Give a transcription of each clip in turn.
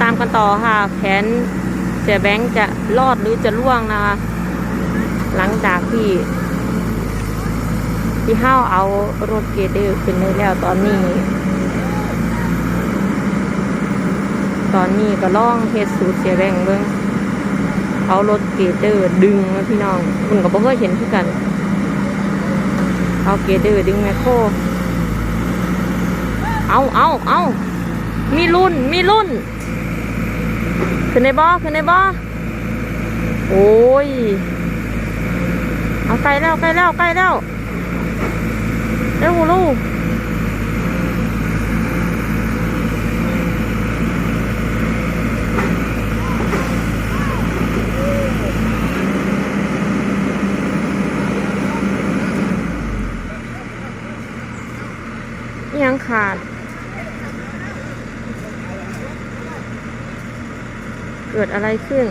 ตามกันต่อค่ะแผนเสียแบงค์จะรอดหรือจะล่วงนะคะ หลังจากที่ที่ห้าวเอารถเกเดอร์ขึ้นได้แล้วตอนนี้ ตอนนี้ก็ล่องเฮสูตรเสียแบงค์เบิ้งเอารถเกเดอร์ดึงนะพี่น้องคุณก็บ่เคยเห็นคือกัน เอาเกเดอร์ดึงแมคโครเอาเอาเอามีรุ่น มีรุ่น ขึ้นในบ่อขึ้นในบ่อโอ้ย เอาใกล้แล้วใกล้แล้วใกล้แล้วเร็วลูกอิหยังขาด เกิดอะไรขึ้น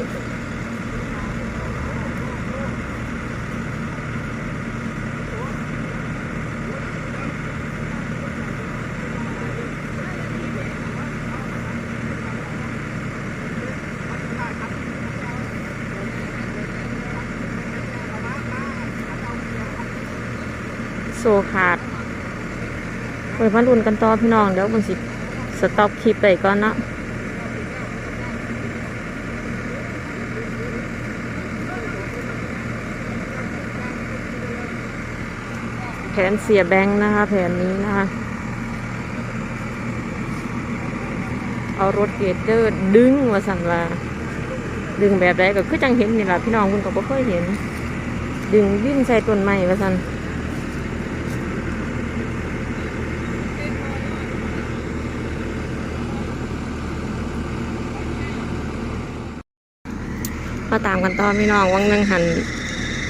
โซขาดเปิดมารุนกันต่อพี่น้อง เดี๋ยวมันสิ สต็อปคลิปไปก่อนเนาะ แผนเสียแบงค์นะคะ แผนนี้นะคะ เอารถเกตเดอร์ดึงมาสั่นว่า ดึงแบบใดก็คือจังเห็นนี่แหละพี่น้องคุณก็บ่เคยเห็น ดึงวิ่งใส่ต้นไม้ว่าสั่นมาตามกันต่อพี่น้องวังนึงหัน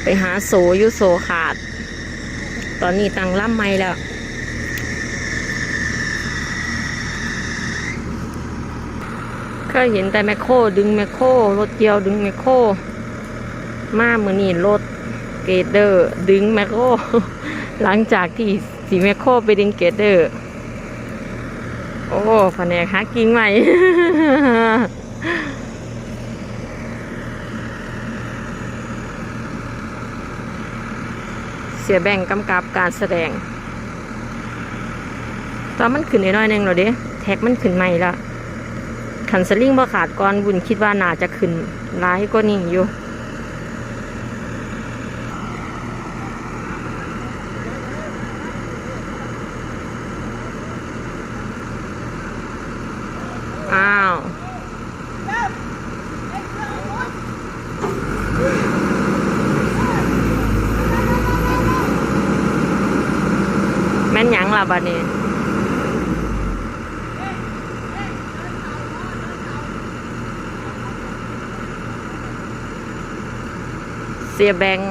ไปหาโสยุโสขาด ตอนนี้ตังล่ำไม่แล้วเคยเห็นแต่แมคโครดึงแมคโครรถเกียวดึงแมคโครมาเมือนี่รถเกเดอร์ ดึงแมคโครหลังจากที่สีแมคโครไปดึงเกเดอร์ โอ้แผนกฮักกิ้งใหม่ สียแบ่งกำกับการแสดง ตอนมันขึ้นน้อยๆหนึงเราเด้แท็กมันขึ้นใหม่ละขันสลิงบ่ขาดก่อนบุญคิดว่าน่าจะขึ้นร้ายก็นิ่งอยู่ อ้าว แบัดนี้เสียแบงค์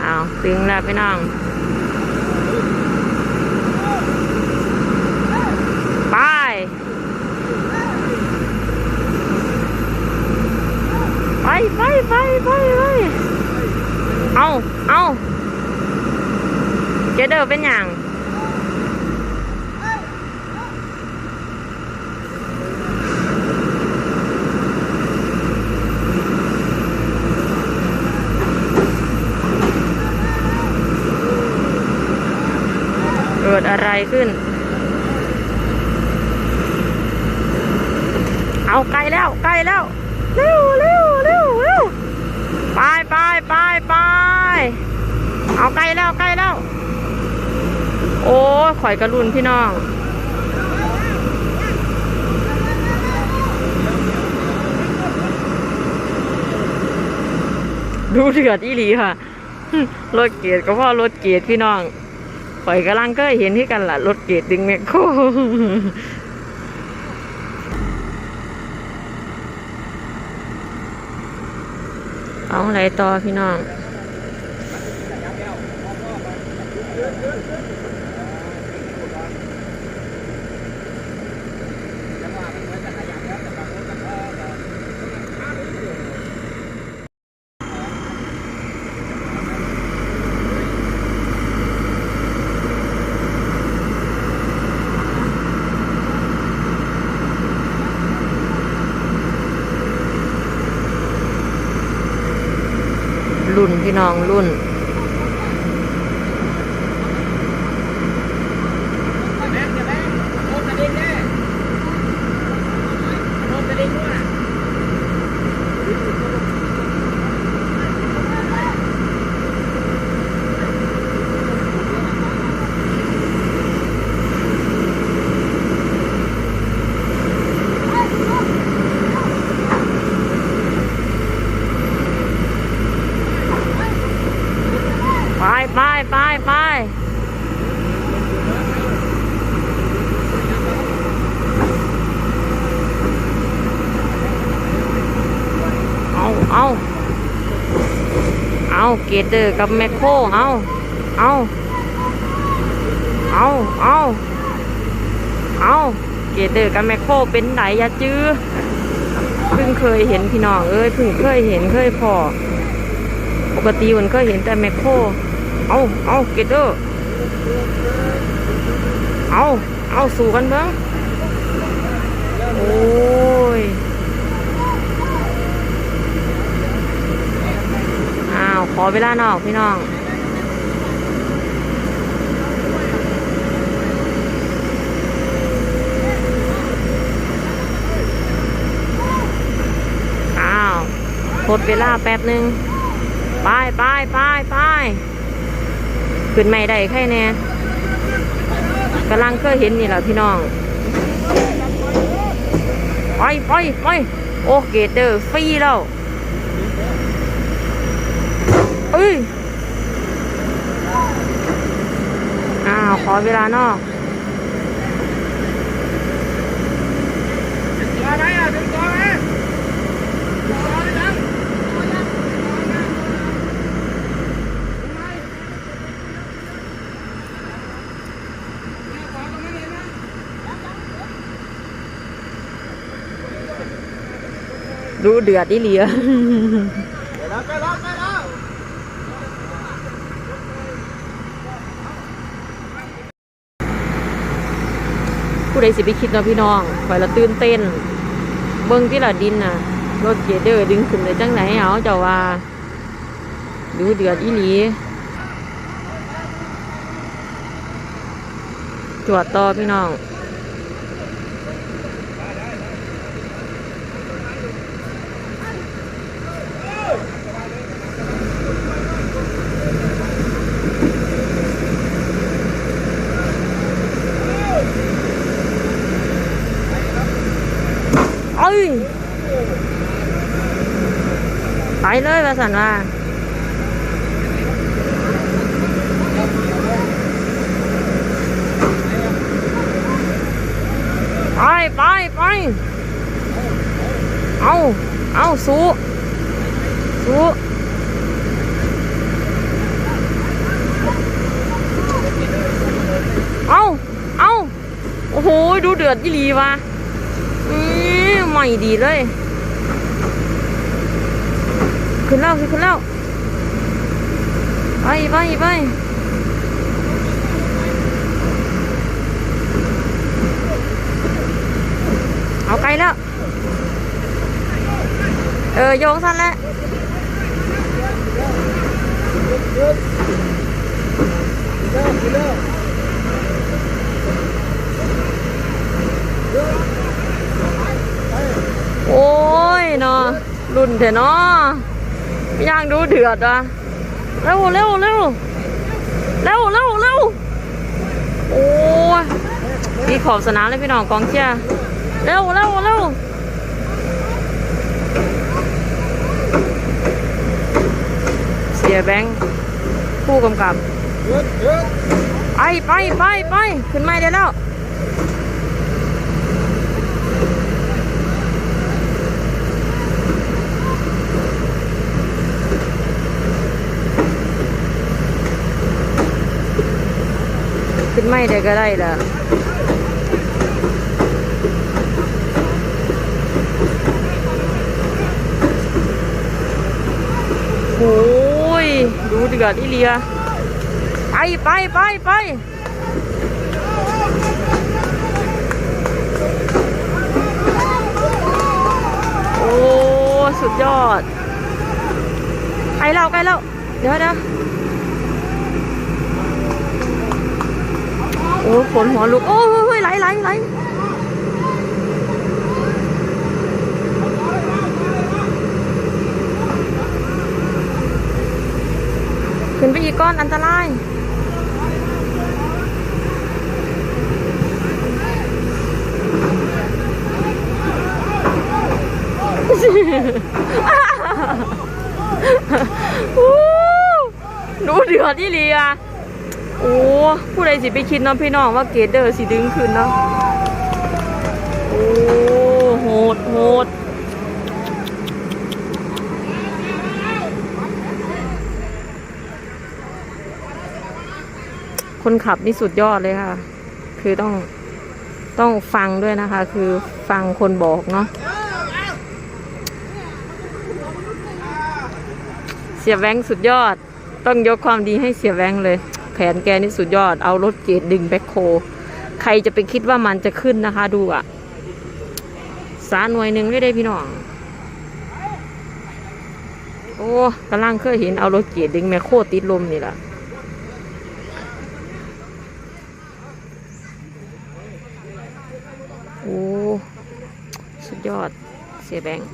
เอาตึงแล้วพี่น้อง ไป ไปไปไปไปไป เอาเอาเจเดอร์เป็นอย่างเกิดอะไรขึ้น เอาไกลแล้วไกลแล้ว เร็วเร็วเร็วเร็วไปไปไปไป เอาไกล้แล้วไกล้แล้ว โอ้ข่อยกระลุนพี่น้องดูเดือดอีหลีค่ะรถเกียร์ก็พ่อรถเกียร์พี่น้องข่อยกำลังก็เห็นที่กันล่ะรถเกียร์ดึงแมคโครเอาอะไรต่อพี่น้อง พี่น้องรุ่น แม่งอย่าแม่งโดนกระเด็นแน่โดนกระเด็นด้วย ไปไปไปไปเอาเอา เอาเกตอร์กับแมคโครเอาเอาเอาเอาเอาเกเตอร์กับแมคโครเป็นไหนยาจื้อเพิ่งเคยเห็นพี่น้องเอ้ยเพิ่งเคยเห็นเคยพอปกติมันก็เห็นแต่แมคโครเอาเอาเกตเตอร์เอาเอาสู่กันเบ้างโอ้ย อ้าวขอเวลานอกพี่น้องอ้าวทดเวลาแป๊บหนึ่งไปไปไปไปขึ้นไม่ได้ใครแน่กำลังเคยเห็นนี่แหละพี่น้องไปไปไปโอเกเตอร์ฟรีแล้วเอ้ย อ้าว ขอเวลานอกถึงตัวไหมถึงตัวไหมยังดูเดือดดิเหลีย ไปแล้วไปแล้วไปแล้ว ผู้ใดสิไปคิดเนาะพี่น้องข่อยละตื่นเต้น เบิ้งที่ละดินน่ะ รถเกเดอร์ดึงขึ้นได้จังไหนเอาเจ้าว่า ดูเดือดอีหลีจวดต่อพี่น้อง ย ไปเลยว่าสันว่าไปไปไปเอาเอาสู้สู้เอาเอาโอ้โห ดูเดือดยี่หลีว่ะ มใหม่ดีเลย ขึ้นแล้วขึ้นแล้วไปไปไปเอาไกลแล้ว เออ โยงสั้นแล้ว โอ้ยเนาะรุ่นเถอะเนาะย่างดูเดือดอะเร็วเร็วเร็วเร็วเร็วเร็วโอ้ยพี่ขอบสนามเลยพี่น้องกองเชียร์เร็วเร็วเร็วเสียแบงค์ผู้กำกับ ไปไปไปไปขึ้นไม่ได้แล้ว ขึ้นไม่ได้ก็ได้ละโอ้ย ดูเดือดอีเลีย ไปไปไปไปโอ้ สุดยอดใกล้แล้วใกล้แล้ว เดี๋ยวเดี๋ยว โอ้ฝนหัวลุก โอ้ยไหลไหลไหลขึ้นไปอีกก้อนอันตรายอู้หนูเดือดที่เลียโอ้ ผู้ใดสิไปคิดเนาะพี่น้องว่าเกดเดอร์สิดึงขึ้นเนาะโอ้โหดโหดคนขับนี่สุดยอดเลยค่ะ คือต้องต้องฟังด้วยนะคะ คือฟังคนบอกเนาะเสียแวงสุดยอด ต้องยกความดีให้เสียแวงเลย นแกนี่สุดยอด เอารถเกตดึงแบ็คโค ใครจะไปคิดว่ามันจะขึ้นนะคะ ดูอะสาหน่วยหนึ่งไม่ได้พี่น้อง โอ้กำลังเคยเห็นเอารถเกตดึงแมคโคติดลมนี่แหละโอ้ สุดยอด เสียแบงค์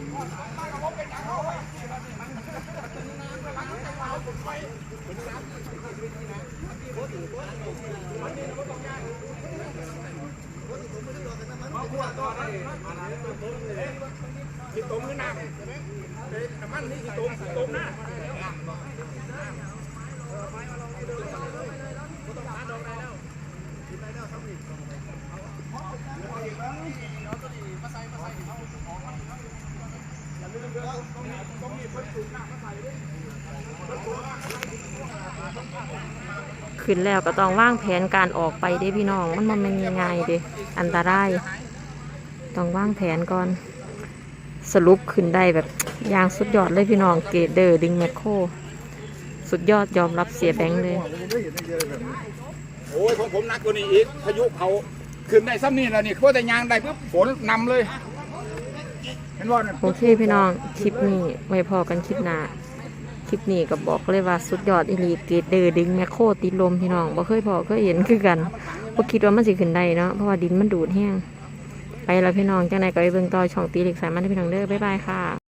ที่ตรงนี้น้ำน้ำมันนี่ที่ตรงตรงหน้า ขึ้นแล้วก็ต้องวางแผนการออกไปเด้พี่น้อง มันมันเป็นยังไงเด้อันตราย ต้องวางแผนก่อน สรุปขึ้นได้แบบอย่างสุดยอดเลยพี่น้อง เกเดอร์ดึงแมคโคร สุดยอดยอมรับเสียแบงค์เลย โอ้ยของผมนักกว่านี้อีกพายุเขาขึ้นได้ซ้ำนี่แล้วนี่เพราะแต่ยางได้ปุ๊บฝนนำเลย โอเคพี่น้อง คลิปนี้ไว้พอกันคลิปหน้า คลิปนี้ก็บอกเลยว่าสุดยอดอีลีเกรดเดอร์ดึงแมคโครติดลมพี่น้องบ่เคยพอเคยเห็นคือกันบ่คิดว่ามันสิขึ้นได้เนาะเพราะว่าดินมันดูดแห้งไปแล้วพี่น้องจังไหนก็ไปเบิ่งต่อช่องตีเหล็กสายมันพี่น้องเด้อบ๊ายบายค่ะ